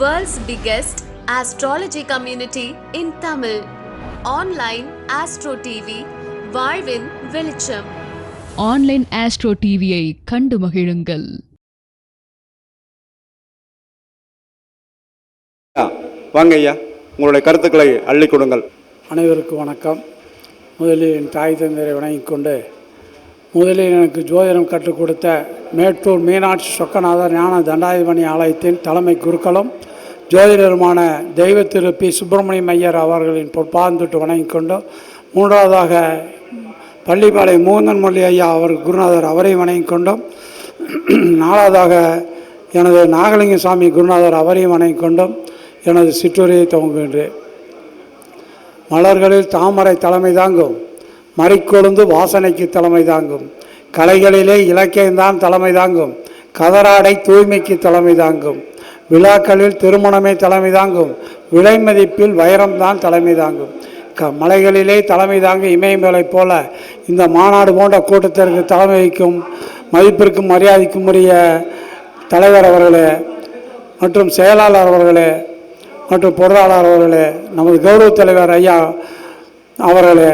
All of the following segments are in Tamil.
World's biggest astrology community in Tamil. Online Astro TV, வாழ்வின் வெளிச்சம். ஆன்லைன் ஆஸ்ட்ரோ டிவியை கண்டு மகிழுங்கள். வாங்க ஐயா உங்களுடைய கருத்துக்களை அள்ளிக் கொடுங்கள். அனைவருக்கும் வணக்கம். முதலில் என் தாய் தந்தையரை வணங்கிக் கொண்டு முதலில் எனக்கு ஜோதிடம் கற்றுக் கொடுத்த மேட்டூர் மீனாட்சி சொக்கநாதர் ஞான தண்டாயுதமணி ஆலயத்தின் தலைமை குருக்களும் ஜோதிடருமான தெய்வ திரு பி. சுப்பிரமணியம் ஐயர் அவர்களின் பொற்பாந்தொட்டு வணங்கிக் கொண்டும் மூன்றாவதாக பள்ளிப்பாளையம் மூந்தன் மொழி ஐயா அவர் குருநாதர் அவரை வணங்கிக் கொண்டோம். நாலாவதாக எனது நாகலிங்க சாமி குருநாதர் அவரையும் வணங்கிக் கொண்டோம். எனது சிற்றுரையை துவங்குகின்றேன் மலர்களில் தாமரை தலைமை தாங்கும். மறிக்கொழுந்து வாசனைக்கு தலைமை தாங்கும். கலைகளிலே இலக்கியம்தான் தலைமை தாங்கும். கதராடை தூய்மைக்கு தலைமை தாங்கும். விழாக்களில் திருமணமே தலைமை தாங்கும். விலை மதிப்பில் வைரம்தான் தலைமை தாங்கும். க மலைகளிலே தலைமை தாங்க இமயமலை போல இந்த மாநாடு போன்ற கூட்டத்திற்கு தலைமை வைக்கும் மதிப்பிற்கும் மரியாதைக்கும் உரிய தலைவர் அவர்களே மற்றும் செயலாளர் அவர்களே மற்றும் பொருளாளர் அவர்களே நமது கௌரவ தலைவர் ஐயா அவர்களே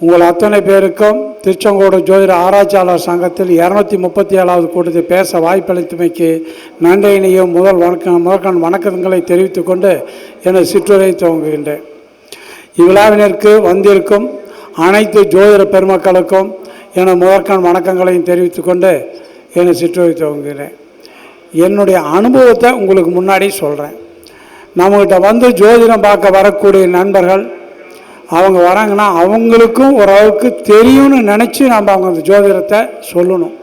உங்கள் அத்தனை பேருக்கும் திருச்செங்கோடு ஜோதிட ஆராய்ச்சியாளர் சங்கத்தில் இரநூத்தி முப்பத்தி ஏழாவது கூட்டத்தில் பேச வாய்ப்பளித்தமைக்கு நன்றியினையும் முதல் வணக்கம் முதற்கண் வணக்கங்களை தெரிவித்து கொண்டு எனது சிற்றுரை துவங்குகின்றேன். இவ்விழாவினருக்கு வந்திருக்கும் அனைத்து ஜோதிட பெருமக்களுக்கும் என முதற்கண் வணக்கங்களையும் தெரிவித்து கொண்டு எனது சிற்றுரை துவங்குகிறேன். என்னுடைய அனுபவத்தை உங்களுக்கு முன்னாடி சொல்கிறேன் நம்மகிட்ட வந்து ஜோதிடம் பார்க்க வரக்கூடிய நண்பர்கள் அவங்க வராங்கன்னா அவங்களுக்கும் ஓரளவுக்கு தெரியும்னு நினச்சி நம்ம அவங்க அந்த ஜோதிடத்தை சொல்லணும்.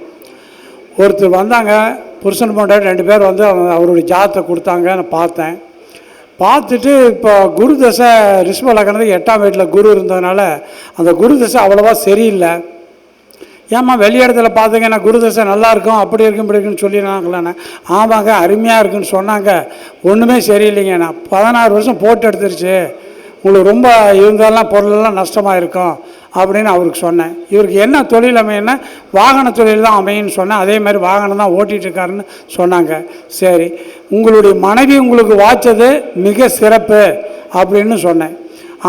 ஒருத்தர் வந்தாங்க புருஷன் பொண்டாட்டி ரெண்டு பேர் வந்து அவங்க அவருடைய ஜாதத்தை கொடுத்தாங்க நான் பார்த்தேன். பார்த்துட்டு இப்போ குரு தசை ரிஷ்ம லக்னத்துக்கு எட்டாம் வீட்டில் குரு இருந்ததுனால அந்த குரு தசை அவ்வளோவா சரியில்லை. ஏம்மா வெளி இடத்துல பார்த்துங்க நான் குரு தசை நல்லா இருக்கும் அப்படி இருக்கும் இப்படி இருக்குன்னு சொல்லினாங்களேண்ணே ஆமாங்க அருமையாக இருக்குன்னு சொன்னாங்க. ஒன்றுமே சரியில்லைங்க. நான் பதினாறு வருஷம் போட்டு எடுத்துருச்சு. உங்களுக்கு ரொம்ப இருந்தாலும் பொருளெல்லாம் நஷ்டமாக இருக்கும் அப்படின்னு அவருக்கு சொன்னேன். இவருக்கு என்ன தொழில் அமையன்னா வாகன தொழில் தான் அமையன்னு சொன்னேன். அதே மாதிரி வாகனம் தான் ஓட்டிகிட்டு இருக்காருன்னு சொன்னாங்க. சரி உங்களுடைய மனைவி உங்களுக்கு வாய்ச்சது மிக சிறப்பு அப்படின்னு சொன்னேன்.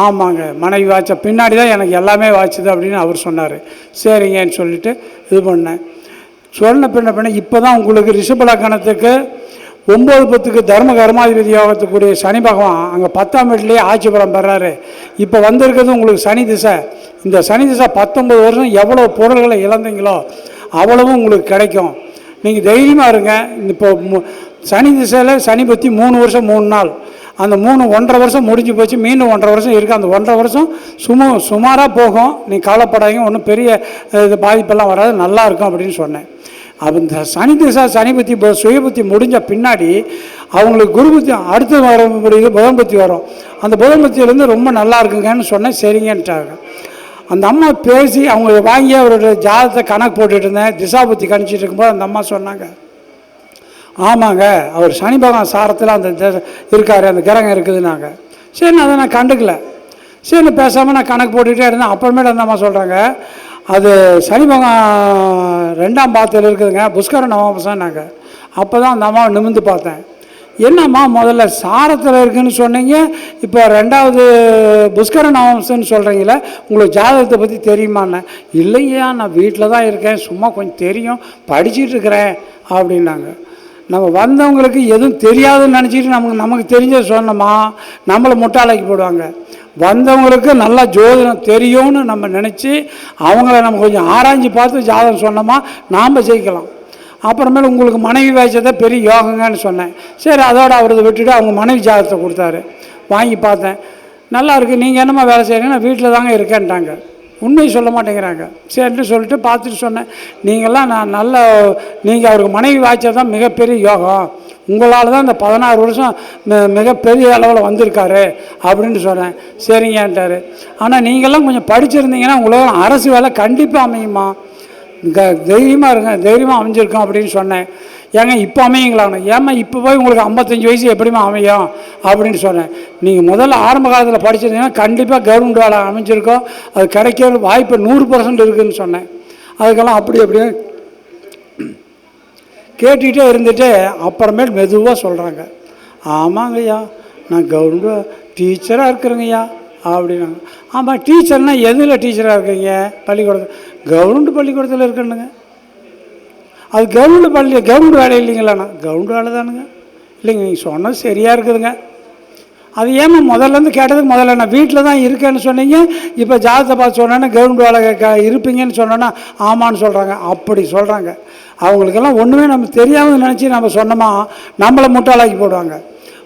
ஆமாங்க மனைவி வாய்ச்ச பின்னாடி தான் எனக்கு எல்லாமே வாய்ச்சது அப்படின்னு அவர் சொன்னார். சரிங்கன்னு சொல்லிட்டு இது பண்ணேன். சொன்ன பின்ன பின்ன இப்போ தான் உங்களுக்கு ரிஷபலக்கணத்துக்கு ஒம்பது பத்துக்கு தர்ம கர்மாதிபதி யோகத்துக்குரிய சனி பகவான் அங்கே பத்தாம் வீட்டிலேயே ஆட்சி பலம் பெறாரு. இப்போ வந்திருக்கிறது உங்களுக்கு சனி திசை. இந்த சனி திசை பத்தொம்பது வருஷம் எவ்வளோ பொருள்களை இழந்தீங்களோ அவ்வளவும் உங்களுக்கு கிடைக்கும். நீங்கள் தைரியமாக இருங்க. இப்போ மு- சனி திசையில் சனி பற்றி மூணு வருஷம் மூணு நாள். அந்த மூணு ஒன்றரை வருஷம் முடிஞ்சு போச்சு. மீண்டும் ஒன்றரை வருஷம் இருக்குது அந்த ஒன்றரை வருஷம் சும சுமாராக போகும். நீ கவலைப்படாதீங்க. ஒன்றும் பெரிய இது பாதிப்பெல்லாம் வராது. நல்லாயிருக்கும் அப்படின்னு சொன்னேன். அந்த இந்த சனி திசா சனி புத்தி சுய புத்தி முடிஞ்ச பின்னாடி அவங்களுக்கு குரு புத்தி அடுத்து வர முடியுது புதன் புத்தி வரும். அந்த புதன் புத்தியிலேருந்து ரொம்ப நல்லா இருக்குங்கன்னு சொன்னேன் சரிங்கன்ட்டாங்க. அந்த அம்மா பேசி அவங்க வாங்கி அவரோட ஜாதத்தை கணக்கு போட்டுட்டு இருந்தேன் திசா புத்தி கணிச்சிட்டு இருக்கும்போது அந்த அம்மா சொன்னாங்க ஆமாங்க அவர் சனி பகவான் சாரத்தில் அந்த இருக்கார் அந்த கிரகம் இருக்குதுன்னாங்க. சரி நான் அதை நான் கண்டுக்கல. சரி பேசாமல் நான் கணக்கு போட்டுகிட்டே இருந்தேன். அப்புறமேட்டு அந்த அம்மா சொல்கிறாங்க அது சனி பகவான் ரெண்டாம் பாத்தில் இருக்குதுங்க. புஷ்கர நவம்சான்னாங்க அப்போ தான் அந்த அம்மாவை நிமிந்து பார்த்தேன். என்னம்மா முதல்ல சாரத்தில் இருக்குதுன்னு சொன்னீங்க. இப்போ ரெண்டாவது புஷ்கர நவம்சன்னு சொல்கிறீங்களே உங்களுக்கு ஜாதகத்தை பற்றி தெரியுமான்னு. இல்லையா நான் வீட்டில் தான் இருக்கேன். சும்மா கொஞ்சம் தெரியும். படிச்சிட்டு இருக்கிறேன் அப்படின்னாங்க. நம்ம வந்தவங்களுக்கு எதுவும் தெரியாதுன்னு நினச்சிட்டு நமக்கு நமக்கு தெரிஞ்சதை சொன்னோமா நம்மளை முட்டாளைக்கு போடுவாங்க. வந்தவங்களுக்கு நல்லா ஜோதிடம் தெரியும்னு நம்ம நினச்சி அவங்கள நம்ம கொஞ்சம் ஆராய்ஞ்சு பார்த்து ஜாதகம் சொன்னோமா நாம் ஜெயிக்கலாம். அப்புறமேல உங்களுக்கு மனைவி வாய்ச்சதை பெரிய யோகங்கன்னு சொன்னேன். சரி அதோடு அவரது விட்டுட்டு அவங்க மனைவி ஜாதகத்தை கொடுத்தாரு. வாங்கி பார்த்தேன். நல்லா இருக்குது நீங்கள் என்னம்மா வேலை செய்கிறீங்கன்னா வீட்டில் தாங்க இருக்கேன்ட்டாங்க. உண்மையை சொல்ல மாட்டேங்கிறாங்க. சரின்னு சொல்லிட்டு பார்த்துட்டு சொன்னேன். நீங்கள்லாம் நான் நல்ல நீங்கள் அவருக்கு மனைவி வாய்ச்சது தான் மிகப்பெரிய யோகம். உங்களால் தான் இந்த பதினாறு வருஷம் மிகப்பெரிய அளவில் வந்திருக்காரு அப்படின்னு சொன்னேன். சரிங்கன்ட்டார் ஆனால் நீங்கள்லாம் கொஞ்சம் படிச்சிருந்தீங்கன்னா உங்களோட அரசு வேலை கண்டிப்பாக அமையுமா? க தைரியமாக இருங்க தைரியமாக அமைஞ்சிருக்கோம் அப்படின்னு சொன்னேன். ஏங்க இப்போ அமையுங்களான்னு? ஏம்மா இப்போ போய் உங்களுக்கு ஐம்பத்தஞ்சு வயசு எப்படிம்மா அமையும்? அப்படின்னு சொன்னேன். நீங்கள் முதல்ல ஆரம்ப காலத்தில் படிச்சிருந்தீங்கன்னா கண்டிப்பாக கவர்மெண்ட் வேலை அமைஞ்சிருக்கோம். அது கிடைக்கிற வாய்ப்பு நூறு பர்சன்ட் இருக்குதுன்னு சொன்னேன். அதுக்கெல்லாம் அப்படி அப்படியே கேட்டுக்கிட்டே இருந்துட்டு அப்புறமேல் மெதுவாக சொல்கிறாங்க ஆமாங்கய்யா நான் கவர்மெண்ட் டீச்சராக இருக்கிறேங்கய்யா அப்படின்னாங்க. ஆமாம் டீச்சர்னால் எதில் டீச்சராக இருக்கீங்க? பள்ளிக்கூடத்தில் கவர்மெண்ட் பள்ளிக்கூடத்தில் இருக்கணுங்க. அது கவர்மெண்ட் பள்ளி கவர்மெண்ட் வேலை இல்லைங்களாண்ணா? கவர்மெண்ட் வேலை தானுங்க இல்லைங்க நீங்கள் சொன்னது சரியாக இருக்குதுங்க. அது ஏமா முதல்லேருந்து கேட்டதுக்கு முதல்ல நான் வீட்டில் தான் இருக்கேன்னு சொன்னீங்க. இப்போ ஜாதகத்தை பார்த்து சொன்னேன்னா கவர்மெண்ட் வேலை க- இருப்பீங்கன்னு சொன்னோன்னா ஆமான்னு சொல்கிறாங்க அப்படி சொல்கிறாங்க அவங்களுக்கெல்லாம் ஒன்றுமே நம்ம தெரியாமல் நினச்சி நம்ம சொன்னோமா நம்மளை முட்டாளாக்கி போடுவாங்க.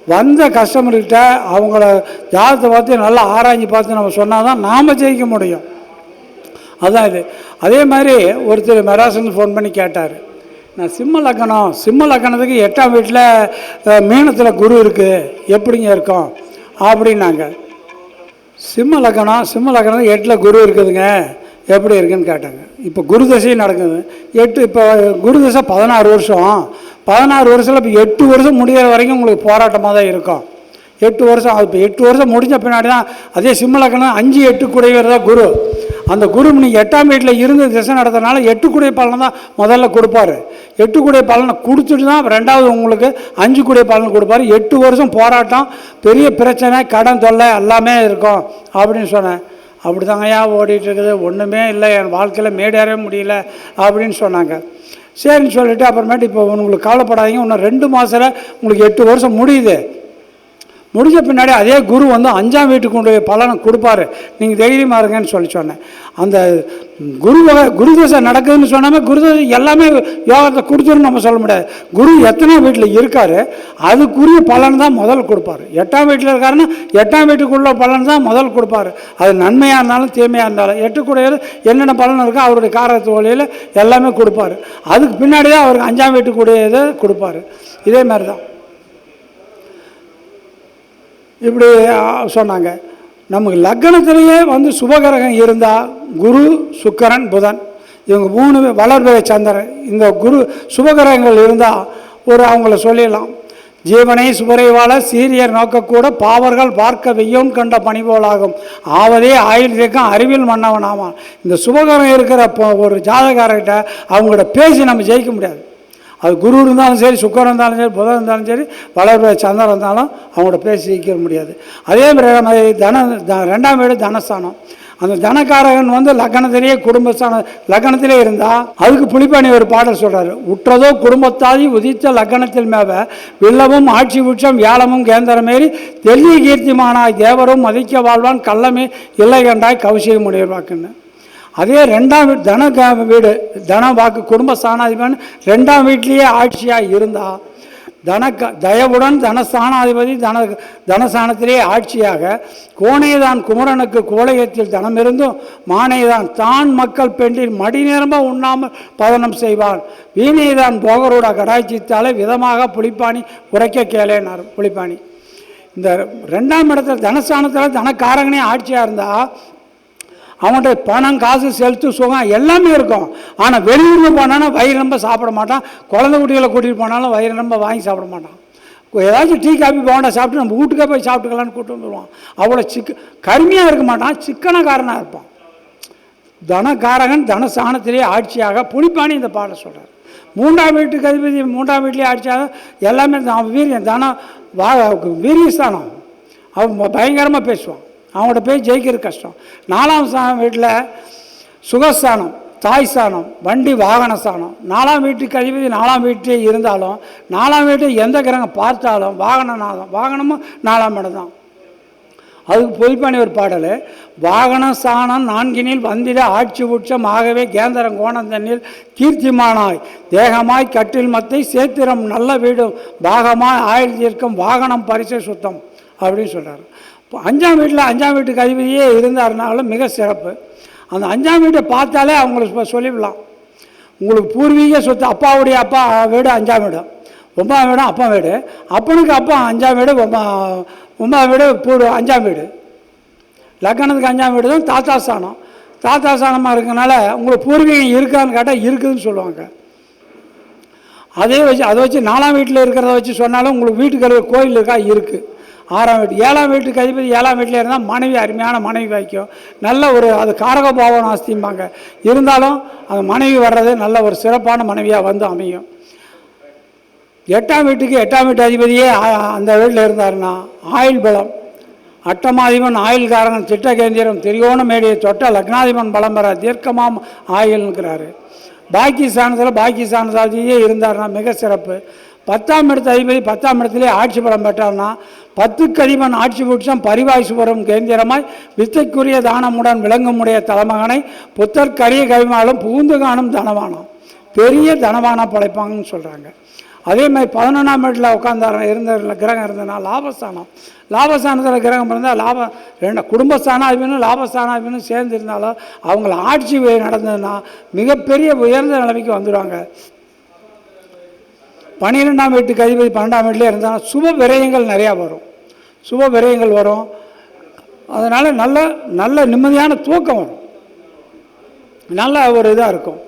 வந்த கஸ்டமர்கிட்ட அவங்கள ஜாதகத்தை பார்த்து நல்லா ஆராய்ஞ்சு பார்த்து நம்ம சொன்னால் தான் நாம் ஜெயிக்க முடியும். அதான் இது. அதே மாதிரி ஒருத்தர் மெராசன் ஃபோன் பண்ணி கேட்டார். நான் சிம்ம லக்கணம். சிம்ம லக்கணத்துக்கு எட்டாம் வீட்டில் மீனத்தில் குரு இருக்குது எப்படிங்க இருக்கும்? அப்படின்னாங்க. சிம்ம லக்கணம் சிம்ம லக்கணத்துக்கு எட்டில் குரு இருக்குதுங்க. எப்படி இருக்குன்னு கேட்டாங்க. இப்போ குரு தசையும் நடக்குது. எட்டு இப்போ குரு தசை பதினாறு வருஷம். பதினாறு வருஷத்தில் இப்போ எட்டு வருஷம் முடியிற வரைக்கும் உங்களுக்கு போராட்டமாக தான் இருக்கும். எட்டு வருஷம் இப்போ எட்டு வருஷம் முடிஞ்ச பின்னாடி தான் அதே சிம்மலக்கணம் அஞ்சு எட்டு குடைவர் தான் குரு. அந்த குரு நீங்கள் எட்டாம் வீட்டில் இருந்து திசை நடத்துறதுனால எட்டு குடை பலனை தான் முதல்ல கொடுப்பாரு. எட்டு குடை பலனை கொடுத்துட்டு தான் ரெண்டாவது உங்களுக்கு அஞ்சு குடை பலன் கொடுப்பாரு. எட்டு வருஷம் போராட்டம் பெரிய பிரச்சனை கடன் தொல்லை எல்லாமே இருக்கும் அப்படின்னு சொன்னேன். அப்படி தாங்கய்யா ஓடிட்டுருக்குது. ஒன்றுமே இல்லை. என் வாழ்க்கையில் மேடேறவே முடியல அப்படின்னு சொன்னாங்க. சரின்னு சொல்லிவிட்டு அப்புறமேட்டு இப்போ உங்களுக்கு கவலைப்படாதீங்க. இன்னும் ரெண்டு மாதத்தில் உங்களுக்கு எட்டு வருஷம் முடியுது. முடிஞ்ச பின்னாடி அதே குரு வந்து அஞ்சாம் வீட்டுக்கு கொண்டு போய் பலனை கொடுப்பாரு. நீங்கள் தைரியமாக இருங்கன்னு சொல்லி சொன்னேன். அந்த குரு குரு தசை நடக்குதுன்னு சொன்னாமல் குரு தசை எல்லாமே யோகத்தை கொடுத்துருன்னு நம்ம சொல்ல முடியாது. குரு எத்தனை வீட்டில் இருக்கார். அதுக்குரிய பலன் தான் முதல் கொடுப்பாரு. எட்டாம் வீட்டில் இருக்காருன்னா எட்டாம் வீட்டுக்குள்ள பலன் தான் முதல் கொடுப்பாரு. அது நன்மையாக இருந்தாலும் தீமையாக இருந்தாலும் எட்டுக்குடையது என்னென்ன பலன் இருக்கோ அவருடைய காரத்து வழியில் எல்லாமே கொடுப்பாரு. அதுக்கு பின்னாடி தான் அவருக்கு அஞ்சாம் வீட்டுக்குடையதை கொடுப்பாரு. இதே மாதிரி தான் இப்படி சொன்னாங்க. நமக்கு லக்னத்திலேயே வந்து சுபகிரகம் இருந்தால் குரு சுக்கரன் புதன். இவங்க மூணு வளர்பெற சந்திரன். இந்த குரு சுபகிரகங்கள் இருந்தால் ஒரு அவங்கள சொல்லிடலாம். ஜீவனை சுபரைவாள சீரியர் நோக்கக்கூட பாவர்கள் பார்க்க வெய்யோன் கண்ட பணிபோலாகும். ஆவதே ஆயுள் இருக்கும் அறிவில் மன்னவன் ஆமாம் இந்த சுபகரம் இருக்கிற ஒரு ஜாதகாரர்கிட்ட அவங்களோட பேசி நம்ம ஜெயிக்க முடியாது. அது குரு இருந்தாலும் சரி சுக்கரம் இருந்தாலும் சரி புதன் இருந்தாலும் சரி வளர்பெற சந்திரன் இருந்தாலும் அவங்களோட பேசி ஜெயிக்க முடியாது. அதே மாதிரி தன த- ரெண்டாம் வீடு தனஸ்தானம். அந்த தனக்காரகன் வந்து லக்னத்திலேயே குடும்பஸ்தான லக்னத்திலே இருந்தால் அதுக்கு புலிப்பாணி ஒரு பாடல் சொல்கிறாரு உற்றதோ குடும்பத்தாதி உதித்த லக்னத்தில் மேவ வில்லமும் ஆட்சி உச்சம் வியாழமும் கேந்திரமேறி தெல்லிய கீர்த்திமானாய் தேவரும் மதிக்க வாழ்வான் கள்ளமே இல்லை கண்டாய் கௌசிக முடிவாக்குன்னு அதே ரெண்டாம் வீடு தன க- வீடு தன வாக்கு குடும்ப ஸ்தானாதிபன் ரெண்டாம் வீட்லேயே ஆட்சியாக இருந்தால் தன தயவுடன் தனஸ்தானாதிபதி தன தனஸ்தானத்திலே ஆட்சியாக கோணையதான் குமரனுக்கு கோலையத்தில் தனமிருந்தும் மானையதான் தான் மக்கள் பெண்டில் மடி நிரம்ப உண்ணாமல் பதனம் செய்வான் வீணையதான் போகரோட கடாய்ச்சித்தாலே விதமாக புளிப்பாணி உரைக்க கேளேனார் புளிப்பாணி இந்த ரெண்டாம் இடத்துல தனஸ்தானத்தில் தனக்காரங்கனே ஆட்சியாக இருந்தால் அவன்கிட்ட பணம் காசு செலுத்து சுகம் எல்லாமே இருக்கும். ஆனால் வெளியூருக்கு போனான்னா வயிறு ரொம்ப சாப்பிட மாட்டான். குழந்தை குட்டிகளை கூட்டிகிட்டு போனாலும் வயிறு ரொம்ப வாங்கி சாப்பிட மாட்டான். ஏதாச்சும் டீ காபி போண்டா சாப்பிட்டு நம்ம வீட்டுக்கே போய் சாப்பிட்டுக்கலான்னு கூட்டு வந்துடுவான் அவ்வளோ சிக்க கருமையாக இருக்க மாட்டான் சிக்கனக்காரனாக இருப்பான். தனக்காரகன் தனஸ்தானத்திலே ஆட்சியாக புளிப்பானி இந்த பாட சொல்கிறார் மூன்றாம் வீட்டுக்கு அதிபதி மூன்றாம் வீட்லேயே ஆட்சியாக எல்லாமே அவன் வீரியம் தனம் வா வீரியஸ்தானம். அவன் பயங்கரமாக பேசுவான். அவங்கள்ட்ட போய் ஜெயிக்கிறது கஷ்டம். நாலாம் ஸ்தானம் வீட்டில் சுகஸ்தானம் தாய் ஸ்தானம் வண்டி வாகன ஸ்தானம். நாலாம் வீட்டுக்கு அதிபதி நாலாம் வீட்டிலே இருந்தாலும் நாலாம் வீட்டை எந்த கிரகம் பார்த்தாலும் வாகனநாதம் வாகனமும் நாலாம் இடம் தான் அதுக்கு பொய்ப்பானி ஒரு பாடல். வாகன சாணம் நான்கினில் வந்திட ஆட்சி உச்சம் ஆகவே கேந்திரம் கோணம் தண்ணில் கீர்த்திமானாய். தேகமாய் கட்டில் மத்தை சேத்திரம் நல்ல வீடும். பாகமாய் ஆயுள் தீர்க்கம் வாகனம் பரிசை சுத்தம் அப்படின்னு சொல்கிறார் இப்போ அஞ்சாம் வீட்டில் அஞ்சாம் வீட்டுக்கு அதிபதியே இருந்தாருனாலும் மிக சிறப்பு. அந்த அஞ்சாம் வீட்டை பார்த்தாலே அவங்களுக்கு சொல்லிவிடலாம் உங்களுக்கு பூர்வீக சொத்து அப்பாவுடைய அப்பா வீடு அஞ்சாம் வீடு. ஒன்பதாம் வீடும் அப்பா வீடு. அப்பனுக்கு அப்பா அஞ்சாம் வீடு ஒன்பா ஒன்பதாம் வீடு பூ அஞ்சாம் வீடு. லக்கணத்துக்கு அஞ்சாம் வீடு தான் தாத்தா ஸ்தானம். தாத்தா ஸ்தானமாக இருக்கனால உங்களுக்கு பூர்வீகம் இருக்கான்னு கேட்டால் இருக்குதுன்னு சொல்லுவாங்க. அதே வச்சு அதை வச்சு நாலாம் வீட்டில் இருக்கிறத வச்சு சொன்னாலும் உங்களுக்கு வீட்டுக்கு கோயில் இருக்கா? இருக்குது ஆறாம் வீட்டு ஏழாம் வீட்டுக்கு அதிபதி ஏழாம் வீட்டில் இருந்தால் மனைவி அருமையான மனைவி வாய்க்கும். நல்ல ஒரு அது காரக பாவம் ஆஸ்திம்பாங்க. இருந்தாலும் அந்த மனைவி வர்றது நல்ல ஒரு சிறப்பான மனைவியாக வந்து அமையும். எட்டாம் வீட்டுக்கு எட்டாம் வீட்டு அதிபதியே அந்த வீட்டில் இருந்தாருன்னா ஆயுள் பலம். அட்டமாதிபன் ஆயுள்காரன் திட்டகேந்திரம் திரியோண மேடியை தொட்ட லக்னாதிபன் பலம் பெற தீர்க்கமாம் ஆயுள்ங்கிறாரு. பாக்கி சாணத்தில் பாக்கி ஸ்தானதாதியே இருந்தார்னா மிக சிறப்பு. பத்தாம் இடத்து அதிபதி பத்தாம் இடத்திலே ஆட்சி பலம் பெற்றார்னா பத்துக்கு அதிபன் ஆட்சி புட்சம் பரிவாய்சுபுரம் கேந்திரமாய் வித்தைக்குரிய தானமுடன் விளங்குமுடைய தலைமகனை புத்தர் கரிய கவிமாலும் புகுந்து காணும் தனவானம். பெரிய தனவானா படைப்பாங்கன்னு சொல்கிறாங்க அதே மாதிரி பதினொன்றாம் வீட்டில் உட்காந்தார இருந்த கிரகம் இருந்ததுன்னா லாபஸ்தானம். லாபஸ்தானத்தில் கிரகம் இருந்தால் லாபம் ரெண்டு குடும்பஸ்தானாதிபனும் லாபஸ்தானாதிபனும் சேர்ந்து இருந்தாலும் அவங்கள ஆட்சி நடந்ததுன்னா மிகப்பெரிய உயர்ந்த நிலைமைக்கு வந்துடுவாங்க பன்னிரெண்டாம் வீட்டுக்கு அதிபதி பன்னெண்டாம் வீட்டிலே இருந்தால் சுப விரயங்கள் நிறையா வரும். சுப விரயங்கள் வரும். அதனால் நல்ல நல்ல நிம்மதியான தூக்கம் வரும். நல்ல ஒரு இதாக இருக்கும்.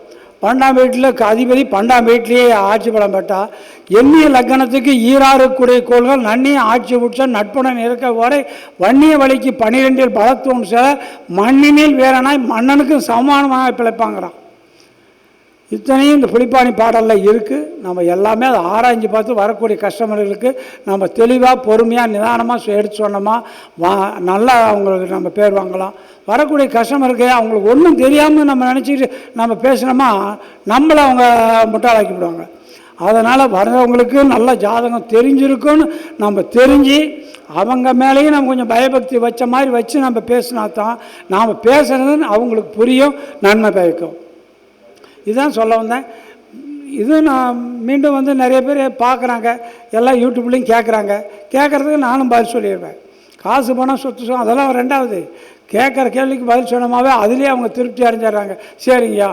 பன்னெண்டாம் வீட்டில் அதிபதி பன்னெண்டாம் வீட்டிலேயே ஆட்சி பலம் பெற்றால் எண்ணிய லக்கணத்துக்கு ஈராறு கோள்கள் நன்னிய ஆட்சி உச்ச நட்புடன் இருக்க வரை வன்னிய வழிக்கு பனிரெண்டில் பலத்தோன் சில மண்ணினில் வேறனாய் மன்னனுக்கும் சமானமாக பிழைப்பாங்கிறான். இத்தனையும் இந்த புளிப்பாணி பாடலில் இருக்குது நம்ம எல்லாமே அதை ஆராய்ஞ்சு பார்த்து வரக்கூடிய கஸ்டமர்களுக்கு நம்ம தெளிவாக பொறுமையாக நிதானமாக எடுத்து சொன்னோமா வா நல்லா அவங்களுக்கு நம்ம பேர் வாங்கலாம். வரக்கூடிய கஸ்டமருக்கு அவங்களுக்கு ஒன்றும் தெரியாமல் நம்ம நினச்சிக்கிட்டு நம்ம பேசினோமா நம்மளை அவங்க முட்டாளாக்கி விடுவாங்க அதனால் வர்றவங்களுக்கு நல்ல ஜாதகம் தெரிஞ்சிருக்குன்னு நம்ம தெரிஞ்சு அவங்க மேலேயும் நம்ம கொஞ்சம் பயபக்தி வச்ச மாதிரி வச்சு நம்ம பேசினா தான் நாம் பேசுகிறது அவங்களுக்கு புரியும் நன்மை பயக்கும். இதுதான் சொல்ல வந்தேன். இது நான் மீண்டும் வந்து நிறைய பேர் பார்க்குறாங்க. எல்லாம் யூடியூப்லேயும் கேட்குறாங்க. கேட்குறதுக்கு நானும் பதில் சொல்லிடுவேன். காசு பணம் சொத்து சொம் அதெல்லாம் ரெண்டாவது. கேட்குற கேள்விக்கு பதில் சொன்னமாவே அதுலேயே அவங்க திருப்தி அடைஞ்சிடுறாங்க. சரிங்கய்யா.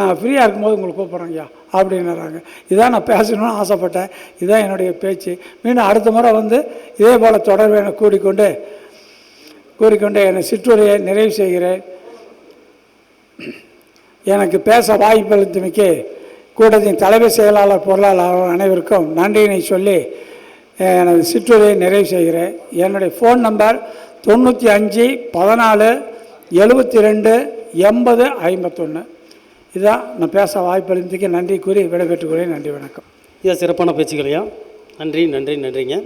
நான் ஃப்ரீயாக இருக்கும்போது உங்களுக்கு கூப்பிட்றேங்கய்யா அப்படின்னுறாங்க. இதான் நான் பேசணும்னு ஆசைப்பட்டேன். இதுதான் என்னுடைய பேச்சு. மீண்டும் அடுத்த முறை வந்து இதே போல் தொடர்பு என கூடிக்கொண்டு கூறிக்கொண்டு என்னை சிற்றுரையை நிறைவு செய்கிறேன். எனக்கு பேச வாய்ப்பளித்தமைக்கு கூட்டத்தின் தலைமை செயலாளர் பொருளாளர் அனைவருக்கும் நன்றியினை சொல்லி எனது சிற்றுரையை நிறைவு செய்கிறேன். என்னுடைய ஃபோன் நம்பர் தொண்ணூற்றி அஞ்சு பதினாலு எழுபத்தி ரெண்டு எண்பது ஐம்பத்தொன்று இதான் நான் பேச வாய்ப்பளித்தமைக்கு நன்றி கூறி விடைபெற்றுக் கொள்கிறேன். நன்றி வணக்கம். இதான் சிறப்பான பேச்சுக்களையா நன்றி நன்றி நன்றிங்க.